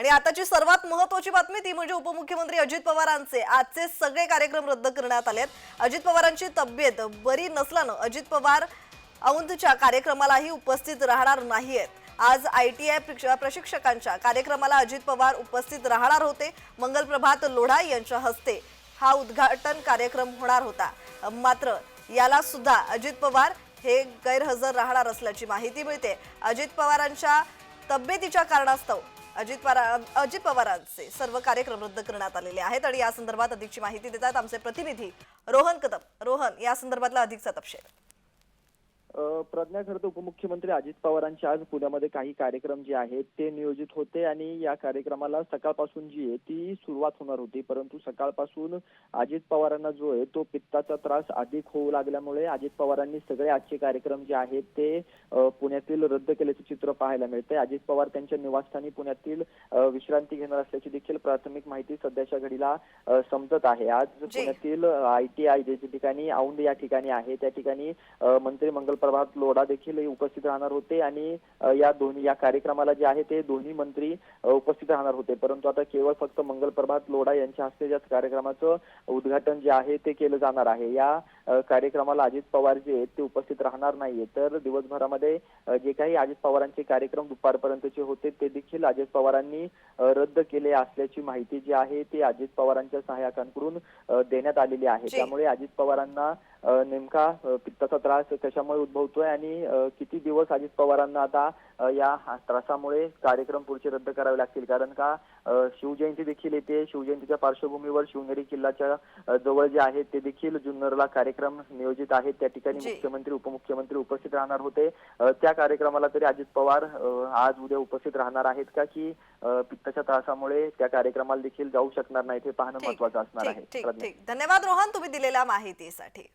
आणि आताची सर्वात महत्वाची बातमी ती म्हणजे उपमुख्यमंत्री अजित पवारांचे. आजचे सगळे कार्यक्रम रद्द करण्यात आलेत. अजित पवारांची तब्येत बरी नसल्यानं अजित पवार औंधच्या कार्यक्रमालाही उपस्थित राहणार नाहीयेत. आज आय टी आय प्रशिक्षकांच्या कार्यक्रमाला अजित पवार उपस्थित राहणार होते. मंगलप्रभात लोढा यांच्या हस्ते हा उद्घाटन कार्यक्रम होणार होता. मात्र याला सुद्धा अजित पवार हे गैरहजर राहणार असल्याची माहिती मिळते. अजित पवारांच्या तब्येतीच्या कारणास्तव अजित पवार अजित पवारांचे सर्व कार्यक्रम रद्द करण्यात आलेले आहेत आणि या संदर्भात अधिकची माहिती देतात आमचे प्रतिनिधी रोहन कदम. रोहन या संदर्भातला अधिकचा तपशील. प्रज्ञा खरं तर उपमुख्यमंत्री अजित पवारांचे आज पुण्यामध्ये काही कार्यक्रम जे आहेत ते नियोजित होते आणि या कार्यक्रमाला सकाळपासून जी आहे ती सुरुवात होणार होती. परंतु सकाळपासून अजित पवारांना जो आहे तो पित्ताचा त्रास अधिक होऊ लागल्यामुळे अजित पवारांनी सगळे आजचे कार्यक्रम जे आहेत ते पुण्यातील रद्द केल्याचे चित्र पाहायला मिळते अजित पवार त्यांच्या निवासस्थानी पुण्यातील विश्रांती घेणार असल्याची देखील प्राथमिक माहिती सध्याच्या घडीला समजत आहे. आज. पुण्यातील आय टी आय जे ठिकाणी औंध या ठिकाणी आहे. त्या ठिकाणी मंत्री मंगलप्रभात लोढा देखील उपस्थित राहणार होते आणि या दोन्ही या कार्यक्रमाला जे आहे ते दोन्ही मंत्री उपस्थित राहणार होते. परंतु आता केवळ फक्त मंगलप्रभात लोढा यांच्या हस्ते या कार्यक्रमाचं उद्घाटन जे आहे ते केलं जाणार आहे. या कार्यक्रमाला अजित पवार जे आहेत ते उपस्थित राहणार नाहीये. तर दिवसभरामध्ये जे काही अजित पवारांचे कार्यक्रम दुपारपर्यंतचे होते ते देखील अजित पवारांनी रद्द केले असल्याची माहिती जी आहे ती अजित पवारांच्या सहाय्यकांकडून देण्यात आलेली आहे. त्यामुळे अजित पवारांना नेमका पित्ताचा त्रास कशामुळे उद्भवतोय आणि किती दिवस अजित पवारांना आता या त्रासामुळे कार्यक्रम पुढचे रद्द करावे लागतील. कारण का शिवजयंती देखील येते. शिवजयंतीच्या पार्श्वभूमीवर शिवनेरी किल्ल्याच्या जवळ जे आहे ते देखील जुन्नरला कार्यक्रम नियोजित आहेत. त्या ठिकाणी. मुख्यमंत्री उपमुख्यमंत्री उपस्थित राहणार होते. त्या कार्यक्रमाला तरी अजित पवार आज उद्या उपस्थित राहणार आहेत का की पित्ताच्या त्रासामुळे त्या कार्यक्रमाला देखील जाऊ शकणार नाहीत हे पाहणं महत्वाचं असणार आहे. धन्यवाद रोहन तुम्ही दिलेल्या माहितीसाठी.